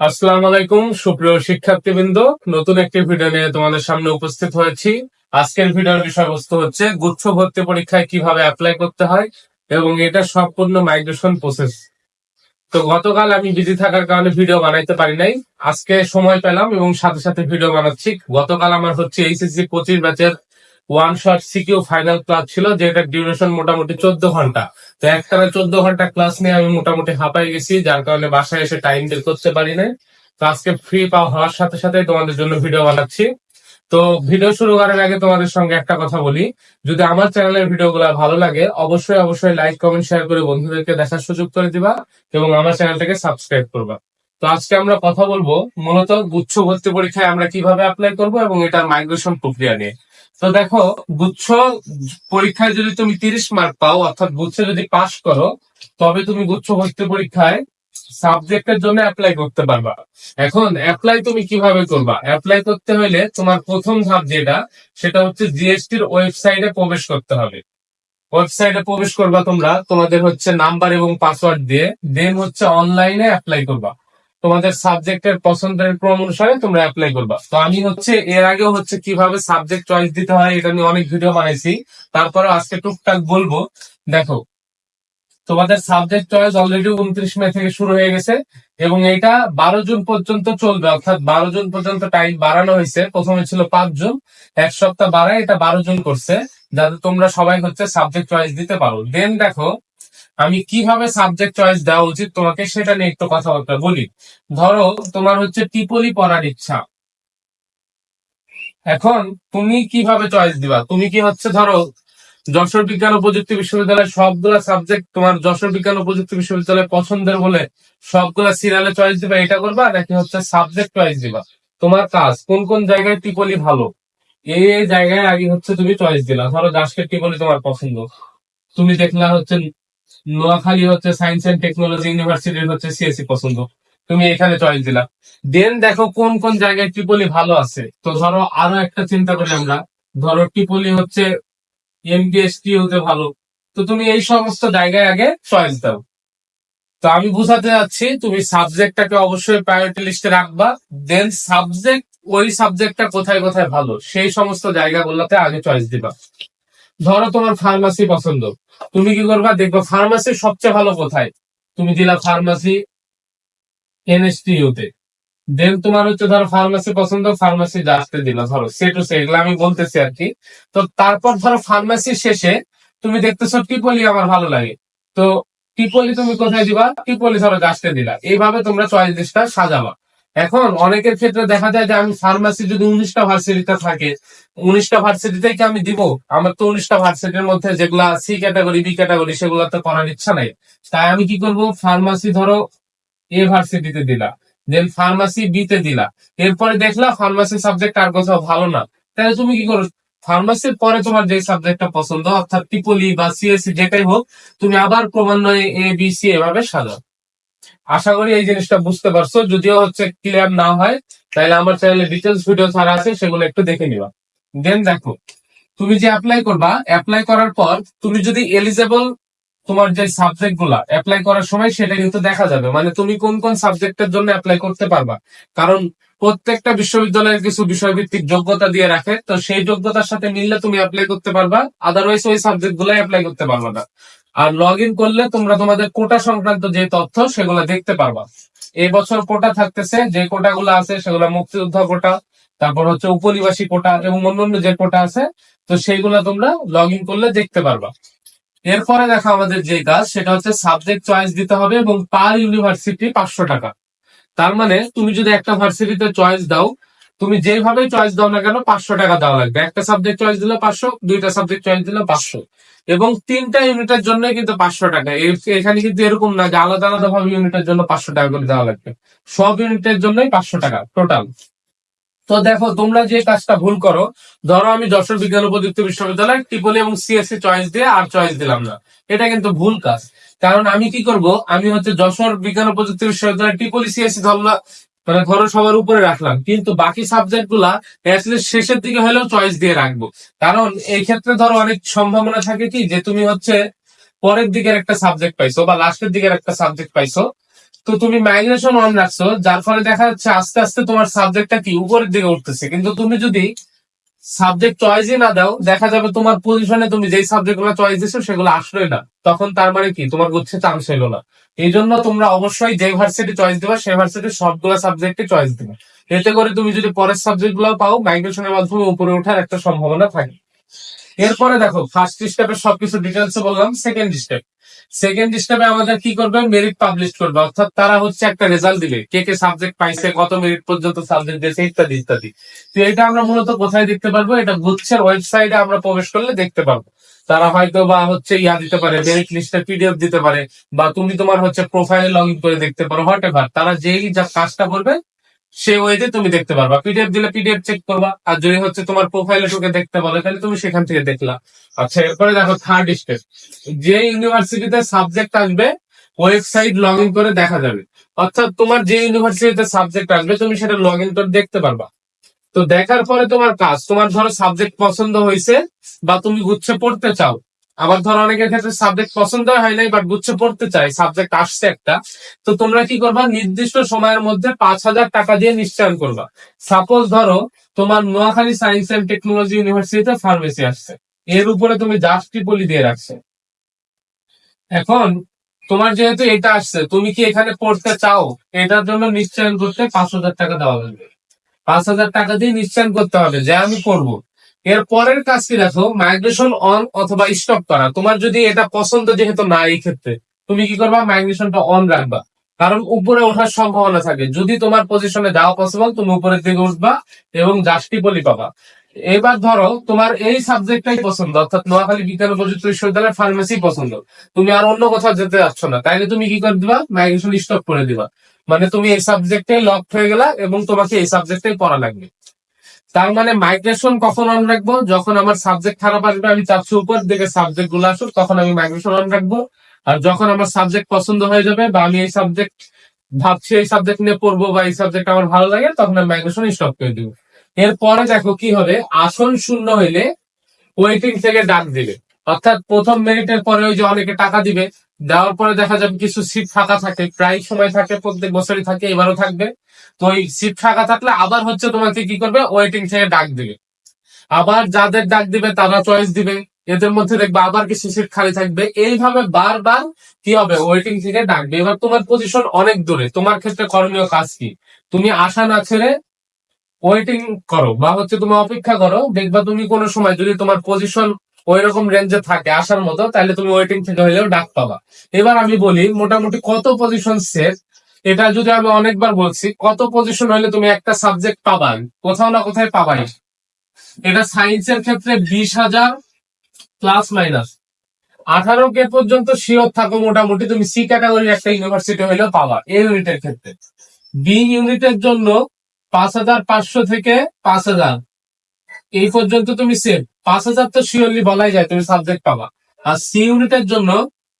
আসসালামু আলাইকুম, সুপ্রিয় শিক্ষার্থীবৃন্দ। নতুন একটি ভিডিও নিয়ে তোমাদের সামনে উপস্থিত হয়েছি। আজকের ভিডিওর বিষয়বস্তু হচ্ছে গুচ্ছ ভর্তি পরীক্ষায় কীভাবে অ্যাপ্লাই করতে হয় এবং এটা সম্পূর্ণ মাইগ্রেশন প্রসেস তো গতকাল আমি বিজি থাকার কারণে ভিডিও বানাইতে পারি নাই। আজকে সময় পেলাম এবং সাথে সাথে ভিডিও বানাচ্ছি। গতকাল আমার হচ্ছে এইচএসসি পঁচিশ ব্যাচের one shot CQ final class ছিল, যেটার ডিউরেশন মোটামুটি চোদ্দ ঘণ্টা। তো একটানা চোদ্দ ঘণ্টা ক্লাস নিয়ে আমি মোটামুটি হাঁপাই গেছি, যার কারণে বাসায় এসে টাইম বের করতে পারি না তো আজকে ফ্রি পাওয়া হওয়ার সাথে সাথে তোমাদের জন্য ভিডিও বানাচ্ছি। তো ভিডিও শুরু করার আগে তোমাদের সঙ্গে একটা কথা বলি। যদি আমার চ্যানেলের ভিডিওগুলো ভালো লাগে, অবশ্যই অবশ্যই লাইক কমেন্ট শেয়ার করে বন্ধুদেরকে দেখার সুযোগ করে দিবা এবং আমার চ্যানেলটাকে সাবস্ক্রাইব করবা। তো আজকে আমরা কথা বলব মূলত গুচ্ছ ভর্তি পরীক্ষায় আমরা কীভাবে অ্যাপ্লাই করব এবং এটার মাইগ্রেশন প্রক্রিয়া নিয়ে। তো দেখো, গুচ্ছ পরীক্ষায় যদি তুমি তিরিশ মার্ক পাও, অর্থাৎ গুচ্ছে যদি পাশ করো, তবে তুমি গুচ্ছ ভর্তি পরীক্ষায় সাবজেক্টের জন্য অ্যাপ্লাই করতে পারবা। এখন অ্যাপ্লাই তুমি কীভাবে করবা? অ্যাপ্লাই করতে হলে তোমার প্রথম ধাপ যেটা, সেটা হচ্ছে জিএসটির ওয়েবসাইটে প্রবেশ করতে হবে। ওয়েবসাইটে প্রবেশ করবা তোমরা, তোমাদের হচ্ছে নাম্বার এবং পাসওয়ার্ড দিয়ে দেন হচ্ছে অনলাইনে অ্যাপ্লাই করবা। তোমাদের সাবজেক্টের পছন্দের ক্রম অনুসারে তোমরা অ্যাপ্লাই করবা। তো আমি হচ্ছে, এর আগেও হচ্ছে কীভাবে সাবজেক্ট চয়েস দিতে হয়, এটা নিয়ে অনেক ভিডিও বানাইছি। তারপরে আজকে টুকটাক বলব। দেখো, তোমাদের সাবজেক্ট চয়েস অলরেডি উনত্রিশ মে থেকে শুরু হয়ে গেছে, এবং এটা বারো জুন পর্যন্ত চলবে। অর্থাৎ বারো জুন পর্যন্ত টাইম বাড়ানো হয়েছে। প্রথমে ছিল পাঁচ জুন, এক সপ্তাহ বাড়ায় এটা বারো জুন করছে, যাতে তোমরা সবাই হচ্ছে সাবজেক্ট চয়েস দিতে পারো। দেন দেখো আমি কীভাবে সাবজেক্ট চয়েস দেওয়া উচিত তোমাকে সেটা নিয়ে একটু কথাবার্তা বলি। ধরো, তোমার হচ্ছে টিপলি পড়ার ইচ্ছা। এখন তুমি কীভাবে চয়েস দিবা? তুমি কি হচ্ছে ধরো, যশোর বিজ্ঞান ও প্রযুক্তি বিশ্ববিদ্যালয়ের সবগুলা সাবজেক্ট তোমার যশোর বিজ্ঞান ও প্রযুক্তি বিশ্ববিদ্যালয় পছন্দের বলে সবগুলা সিরিয়ালে চয়েস দিবা, এটা করবা, নাকি হচ্ছে সাবজেক্ট চয়েস দিবা? তোমার কাজ, কোন কোন জায়গায় টিপলি ভালো? এই জায়গায় আগে হচ্ছে তুমি চয়েস দিলা। ধরো, দাসকে টিপলি তোমার পছন্দ। তুমি দেখলা হচ্ছে নোয়াখালী হচ্ছে সায়েন্স এন্ড টেকনোলজি ইউনিভার্সিটির হচ্ছে সিএসসি পছন্দ। তুমি এখানে চয়েস দিলা। দেন দেখো কোন কোন জায়গায় ট্রিপলি ভালো আছে। তো ধরো আরও একটা চিন্তা করি আমরা। ধরো ট্রিপলি হচ্ছে এমবিএসটি হতে ভালো। তো তুমি এই সমস্ত জায়গায় আগে চয়েস দাও। তো আমি বুঝাতে যাচ্ছি, তুমি সাবজেক্টটাকে অবশ্যই প্রায়োরিটি লিস্টে রাখবা। দেন সাবজেক্ট ওই সাবজেক্টটা কোথায় কোথায় ভালো? সেই সমস্ত জায়গাগুলোতে আগে চয়েস দিবা। ধরো তোমার ফার্মাসি পছন্দ। তুমি কি করবা? দেখবা ফার্মাসি সবচেয়ে ভালো কোথায়? তুমি দিলা ফার্মাসি এনএসটিইউ তে দেন তোমার হচ্ছে ধরো ফার্মাসি পছন্দ ফার্মাসি আসতে দিলা। ধরো সে টু সে এগুলো আমি বলতেছি আর কি। তো তারপর ধরো ফার্মাসি শেষে তুমি দেখতেছো টিপলি আমার ভালো লাগে। তো টিপলি তুমি কোথায় দিবা? টিপলি ধরো আসতে দিলা। এইভাবে তোমরা চয়েস লিস্টটা সাজাবা। এখন অনেকের ক্ষেত্রে দেখা যায় যে আমি ফার্মাসি যদি উনিশটা ভার্সিটিতে থাকে, উনিশটা ভার্সিটিতে কি আমি দিব? আমার তো উনিশটা ভার্সিটির মধ্যে যেগুলা সি ক্যাটাগরি বি ক্যাটাগরি সেগুলো তো করার ইচ্ছা নাই। তাই আমি কি করব? ফার্মাসি ধরো এ ভার্সিটিতে দিলা দেন ফার্মাসি বি তে দিলা। এরপরে দেখলা ফার্মাসি সাবজেক্ট আর কোথাও ভালো না। তাহলে তুমি কি করো? ফার্মাসির পরে তোমার যে সাবজেক্টটা পছন্দ, অর্থাৎ টিপলি বা সিএসসি যেটাই হোক, তুমি আবার ক্রমান্বয়ে এ বি সি এভাবে সাজাও। আশা করি এই জিনিসটা বুঝতে পারছ। যদিও হচ্ছে ক্লিয়ার না হয় তাহলে আমার চ্যানেলে ডিটেলস ভিডিও ছাড়া আছে, সেগুলো একটু দেখে নিবা। দেন দেখো, তুমি যে অ্যাপ্লাই করবা অ্যাপ্লাই করার পর তুমি যদি এলিজেবল তোমার যে সাবজেক্টগুলা অ্যাপ্লাই করার সময়, সেটা কিন্তু দেখা যাবে। মানে তুমি কোন কোন সাবজেক্টের জন্য অ্যাপ্লাই করতে পারবা। কারণ প্রত্যেকটা বিশ্ববিদ্যালয়ের কিছু বিষয়ভিত্তিক যোগ্যতা দিয়ে রাখে, তো সেই যোগ্যতার সাথে মিললে তুমি অ্যাপ্লাই করতে পারবা আদারওয়াইজ ওই সাবজেক্ট গুলাই অ্যাপ্লাই করতে পারবা না। আর লগ ইন করলে তোমরা তোমাদের কোটা সংক্রান্ত যে তথ্য সেগুলো দেখতে পারবা। এই বছর কোটা থাকতেছে, যে কোটাগুলো আছে সেগুলো মুক্তিযোদ্ধা কোটা, তারপর হচ্ছে উপনিবাসী কোটা এবং অন্যান্য যে কোটা আছে, তো সেইগুলো তোমরা লগ ইন করলে দেখতে পারবা। এরপরে দেখো আমাদের যে কাজ, সেটা হচ্ছে সাবজেক্ট চয়েস দিতে হবে এবং পার ইউনিভার্সিটি পাঁচশো টাকা। তার মানে তুমি যদি একটা ভার্সিটিতে চয়েস দাও তুমি যেভাবে চয়েস দাও না কেন পাঁচশো টাকা দেওয়া লাগবে। একটা সাবজেক্ট চয়েস দিলে পাঁচশো, দুইটা সাবজেক্ট চয়েস দিলে পাঁচশো। এবং তিনটা ইউনিটের জন্য কিন্তু পাঁচশো টাকা। এখানে কিন্তু এরকম না যে আলাদা আলাদা ভাবে ইউনিটের জন্য পাঁচশো টাকা করে দেওয়া লাগবে। সব ইউনিটের জন্যই পাঁচশো টাকা টোটাল তো দেখো, তোমরা যে কাজটা ভুল করো, ধরো আমি যশোর বিজ্ঞান ও প্রযুক্তি বিশ্ববিদ্যালয় টিপলি এবং সিএসসি চয়েস দিয়ে আর চয়েস দিলাম না। এটা কিন্তু ভুল কাজ। কারণ আমি কি করব? আমি হচ্ছে যশোর বিজ্ঞান ও প্রযুক্তি বিশ্ববিদ্যালয় টিপলি সিএসসি ধরলাম মানে ধরো সবার উপরে রাখলাম। কিন্তু বাকি সাবজেক্টগুলা শেষের দিকে হলেও চয়েস দিয়ে রাখব। কারণ এই ক্ষেত্রে ধরো অনেক সম্ভাবনা থাকে কি যে তুমি হচ্ছে পরের দিকের একটা সাবজেক্ট পাইছো বা লাস্টের দিকের একটা সাবজেক্ট পাইছো। তো তুমি মাইগ্রেশন অন রাখছো, যার ফলে দেখা যাচ্ছে আস্তে আস্তে তোমার সাবজেক্টটা কি উপরের দিকে উঠতেছে। কিন্তু তুমি যদি সাবজেক্ট চয়েসই না দাও, দেখা যাবে তোমার পজিশনে তুমি যেই সাবজেক্টগুলো চয়েস দিছো সেগুলো আসলোই না। তখন তার মানে কি? তোমার গুচ্ছে চান্স হইল না। এই জন্য তোমরা অবশ্যই যে ভার্সিটি চয়েস দিবা, সেই ভার্সিটির সবগুলো সাবজেক্টে চয়েস দিবে। এতে করে তুমি যদি পরের সাবজেক্টগুলো পাও মাইগ্রেশনের মাধ্যমে উপরে ওঠার একটা সম্ভাবনা থাকে। এরপরে দেখো ফার্স্ট স্টেপে সবকিছু ডিটেলস বললাম সেকেন্ড স্টেপ সেকেন্ড স্টেপে আমাদের কি করবে? মেরিট পাবলিশ করবে। অর্থাৎ তারা হচ্ছে একটা রেজাল্ট দিবে। কে কে সাবজেক্ট পাইছে, কত মেরিট পর্যন্ত সাবজেক্ট দিয়েছে, ইত্যাদি ইত্যাদি। তো এটা আমরা মূলত কোথায় দেখতে পারব? এটা গুচ্ছের ওয়েবসাইটে আমরা প্রবেশ করলে দেখতে পারব। তারা হয়তো বা হচ্ছে ইয়া দিতে পারে মেরিট লিস্টের পিডিএফ দিতে পারে, বা তুমি তোমার হচ্ছে প্রোফাইলে লগ ইন করে দেখতে পারো হোয়াট এভার তারা যেই যা কাজটা করবে সেই ওয়েতে তুমি দেখতে পারবা। পিডিএফ দিলে পিডিএফ চেক করবা। আর যদি হচ্ছে তোমার প্রোফাইলে ঢুকে দেখতে বলে, তাহলে তুমি সেখান থেকে দেখলা। আচ্ছা এরপরে দেখো থার্ড স্টেপ যে ইউনিভার্সিটিতে সাবজেক্ট আসবে ওয়েবসাইট লগ ইন করে দেখা যাবে। অর্থাৎ তোমার যে ইউনিভার্সিটিতে সাবজেক্ট আসবে, তুমি সেটা লগ ইন করে দেখতে পারবা। তো দেখার পরে তোমার কাজ, তোমার ধরো সাবজেক্ট পছন্দ হয়েছে বা তুমি গুচ্ছে পড়তে চাও আবার ধরো অনেকের ক্ষেত্রে সাবজেক্ট পছন্দ হয় নাই বাট গুচ্ছে পড়তে চাই সাবজেক্ট আসছে একটা, তো তোমরা কি করবা? নির্দিষ্ট সময়ের মধ্যে পাঁচ হাজার টাকা দিয়ে নিশ্চয়ন করবা। সাপোজ ধরো, তোমার নোয়াখালী সায়েন্স এন্ড টেকনোলজি ইউনিভার্সিটিতে ফার্মেসি আসছে। এর উপরে তুমি জাস্টি বলি দিয়ে রাখছে। এখন, তোমার যেহেতু এটা আসছে, তুমি কি এখানে পড়তে চাও? এটার জন্য নিশ্চয়ন করতে পাঁচ হাজার টাকা দেওয়া লাগবে। পাঁচ হাজার টাকা দিয়ে নিশ্চয়ন করতে হবে, যে আমি করব এর পরের কাজ কি দেখো মাইগ্রেশন অন অথবা স্টপ করা। তোমার যদি এটা পছন্দ যেহেতু না এই ক্ষেত্রে, তুমি কি করবা? মাইগ্রেশনটা অন রাখবা। কারণ উপরে ওঠার সম্ভাবনা থাকে। যদি তোমার পজিশনে যাওয়া পসিবল তুমি উপরের দিকে উঠবা এবং জাস্টি বলি পাবা। এবার ধরো, তোমার এই সাবজেক্টটাই পছন্দ, অর্থাৎ নোয়াখালী বিজ্ঞান প্রযুক্তি বিশ্ববিদ্যালয়ের ফার্মেসি পছন্দ। তুমি আর অন্য কোথাও যেতে যাচ্ছ না। তাইলে তুমি কি করে দিবা? মাইগ্রেশন স্টপ করে দিবা। মানে তুমি এই সাবজেক্টে লক হয়ে গেলা এবং তোমাকে এই সাবজেক্টে পড়া লাগবে। তার মানে মাইগ্রেশন কখন অন রাখব? যখন আমার সাবজেক্ট খারাপ আসবে, আমি চাচ্ছি উপর দিকে সাবজেক্টগুলো আসুক, তখন আমি মাইগ্রেশন অন রাখব। আর যখন আমার সাবজেক্ট পছন্দ হয়ে যাবে বা আমি এই সাবজেক্ট ভাবছি এই সাবজেক্ট নিয়ে পড়ব বা এই সাবজেক্ট আমার ভালো লাগে, তখন আমি মাইগ্রেশন স্টপ করে দিব। এরপরে দেখো কি হবে? আসন শূন্য হইলে ওয়েটিং থেকে ডাক দিবে। অর্থাৎ প্রথম মেরিটের পরে ওই যে অনেকে টাকা দিবে দেওয়ার পরে দেখা যাবে কিছু সিট ফাঁকা থাকে, প্রায় সময় থাকে, প্রত্যেক বছরই থাকে, এবারও থাকবে। তো ওই সিট ফাঁকা থাকলে আবার হচ্ছে তোমাকে কি করবে? ওয়েটিং থেকে ডাক দিবে। আবার যাদের ডাক দিবে, তারা চয়েস দিবে। এদের মধ্যে দেখবে আবার কিছু সিট খালি থাকবে। এইভাবে বারবার কি হবে? ওয়েটিং থেকে ডাকবে। এবার তোমার পজিশন অনেক দূরে। তোমার ক্ষেত্রে করণীয় কাজ কি? তুমি আশা না ছেড়ে ওয়েটিং করো বা হচ্ছে তুমি অপেক্ষা করো। দেখবা তুমি কোনো সময় যদি তোমার পজিশন ওই রকম রেঞ্জে থাকে আসার মতো তাহলে তুমি ওয়েটিং থেকে হলেও ডাক পাবা। এবার আমি বলি, মোটামুটি কত পজিশন সেট এটা যদি আমি অনেকবার বলছি, কত পজিশন হলে তুমি একটা সাবজেক্ট পাবা কোথাও না কোথায় পাবাই। এটা সায়েন্সের ক্ষেত্রে বিশ হাজার প্লাস মাইনাস আঠারো কে পর্যন্ত শিওর থাকো মোটামুটি, তুমি সি ক্যাটাগরির একটা ইউনিভার্সিটি হলেও পাবা এই ইউনিটের ক্ষেত্রে। বি ইউনিটের জন্য পাঁচ হাজার পাঁচশো থেকে পাঁচ হাজার। এই পর্যন্ত তুমি সেভ পাঁচ হাজার তো শিওরলি বলাই যায়, তুমি সাবজেক্ট পাবা। আর সি ইউনিটের জন্য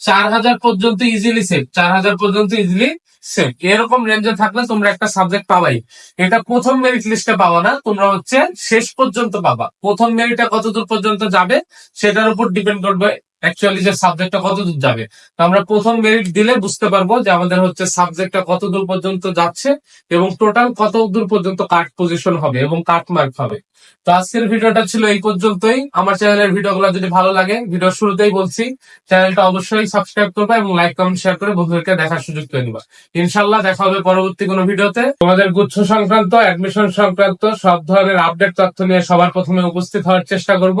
চার হাজার পর্যন্ত ইজিলি সেভ চার হাজার পর্যন্ত ইজিলি সেভ এরকম রেঞ্জে থাকলে তোমরা একটা সাবজেক্ট পাবাই। এটা প্রথম মেরিট লিস্টে পাবা না, তোমরা হচ্ছে শেষ পর্যন্ত পাবা। প্রথম মেরিটটা কতদূর পর্যন্ত যাবে, সেটার উপর ডিপেন্ড করবে অ্যাকচুয়ালি যে সাবজেক্টটা কতদূর যাবে? তো আমরা প্রথম মেরিট দিলে বুঝতে পারব যে আমাদের হচ্ছে সাবজেক্টটা কতদূর পর্যন্ত যাচ্ছে এবং টোটাল কত দূর পর্যন্ত কাট পজিশন হবে এবং কাট মার্ক হবে। তো আজকের ভিডিওটা ছিল এই পর্যন্তই। আমার চ্যানেলের ভিডিওগুলো যদি ভালো লাগে, ভিডিও শুরুতেই বলছি চ্যানেলটা অবশ্যই সাবস্ক্রাইব করবে এবং লাইক কমেন্ট শেয়ার করে বন্ধুদেরকে দেখার সুযোগ করে নিবা। ইনশাল্লাহ দেখা হবে পরবর্তী কোনো ভিডিওতে। তোমাদের গুচ্ছ সংক্রান্ত অ্যাডমিশন সংক্রান্ত সব ধরনের আপডেট তথ্য নিয়ে সবার প্রথমে উপস্থিত হওয়ার চেষ্টা করব।